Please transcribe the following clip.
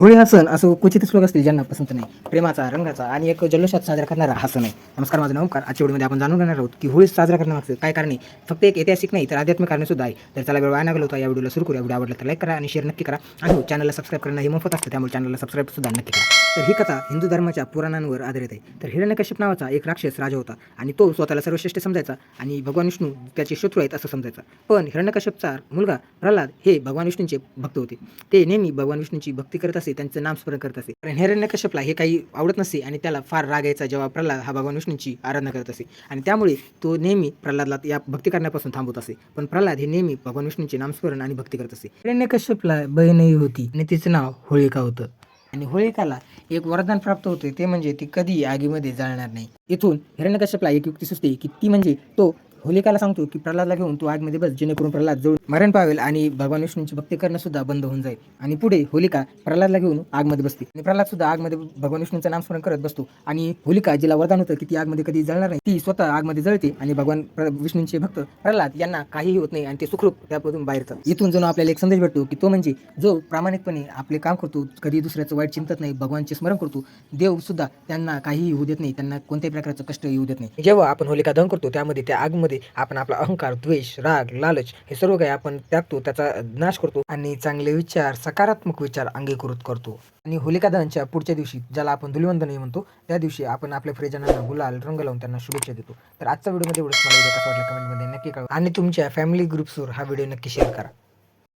होळी हा सण असं क्वचितच लोक असतील ज्यांना पसंत नाही. प्रेमाचा रंगाचा आणि एक जल्लोषात साजरा करणारा हा सण आहे. नमस्कार माझं नमस्कार आजच्या व्हिडिओमध्ये आपण जाणून घेणार आहोत की होळी साजरा करण्यामागचं काय कारण आहे? फक्त एक ऐतिहासिक नाही तर आध्यात्मिक कारण सुद्धा आहे. तर त्याला वेळ वाया न घालवता या व्हिडिओला सुरू करू व्हिडिओ आवडला तर लाईक करा आणि शेअर नक्की करा. आणि हो, चॅनलला सबस्क्राईब करणं हे मोफत असतं त्यामुळे चॅनलला सबस्क्राईब सुद्धा नक्की करा. तर ही कथा हिंदू धर्माच्या पुराणांवर आधारित आहे. तर हिरण्यकश्यप नावाचा एक राक्षस राजा होता आणि तो स्वतःला सर्वश्रेष्ठ समजायचा आणि भगवान विष्णू त्याचे शत्रू आहेत असं समजायचा. पण हिरण्यकश्यपचा मुलगा प्रल्हाद हे भगवान विष्णूंचे भक्त होते. ते नेहमी भगवान विष्णूंची भक्ती करत असे त्यांचं नामस्मरण करत असे. कारण हिरण्यकश्यपला हे काही आवडत नसे आणि त्याला फार राग यायचा जेव्हा प्रल्हाद हा भगवान विष्णूंची आराधना करत असे. आणि त्यामुळे तो नेहमी प्रल्हादला या भक्ती करण्यापासून थांबवत असे. पण प्रल्हाद हे नेहमी भगवान विष्णूंचे नामस्मरण आणि भक्ती करत असे. हिरण्यकश्यपला बहिणही होती आणि तिचं नाव होळिका होतं. आणि होळिकाला एक वरदान प्राप्त होते ते म्हणजे ती कधी आगीमध्ये जाळणार नाही. इथून हिरण्यकश्यपला एक युक्ती सुचते की ती म्हणजे तो होलिकाला सांगतो की प्रल्हादला घेऊन तू आगमध्ये बस जेणेकरून प्रल्हाद जवळ मरण पावेल आणि भगवान विष्णूंची भक्ती करणं सुद्धा बंद होऊन जाईल. आणि पुढे होलिका प्रल्हादला घेऊन आगमध्ये बसते. आणि प्रल्हाद सुद्धा आगमध्ये भगवान विष्णूंचं नामस्मरण करत बसतो. आणि होलिका जिला वरदान होतं की ती आगमध्ये कधी जळणार नाही ती स्वतः आगमध्ये जळते आणि भगवान विष्णूंचे भक्त प्रल्हाद यांना काहीही होत नाही आणि ते सुखरूप त्यापासून बाहेर येतात इथून जणू आपल्याला एक संदेश भेटतो की तो म्हणजे जो प्रामाणिकपणे आपले काम करतो कधी दुसऱ्याचं वाईट चिंतत नाही भगवानचे स्मरण करतो देव सुद्धा त्यांना काहीही होऊ देत नाही त्यांना कोणत्याही प्रकारचं कष्ट येऊ देत नाही. जेव्हा आपण होलिका दहन करतो त्यामध्ये त्या आगमध्ये आपण आपला अहंकार द्वेष राग लालच हे सर्व काही आपण त्यागतो त्याचा नाश करतो आणि चांगले विचार सकारात्मक विचार अंगीकृत करतो. आणि होलिका दहनच्या पुढच्या दिवशी ज्याला आपण धुलिवंदनही म्हणतो त्या दिवशी आपण आपल्या प्रियजनांना गुलाल रंग लावून त्यांना शुभेच्छा देतो. तर आजच्या व्हिडिओमध्ये एवढंच. मला व्हिडिओ कसा वाटला कमेंटमध्ये नक्की कळवा. आणि तुमच्या फॅमिली ग्रुप्सवर हा व्हिडिओ नक्की शेअर करा.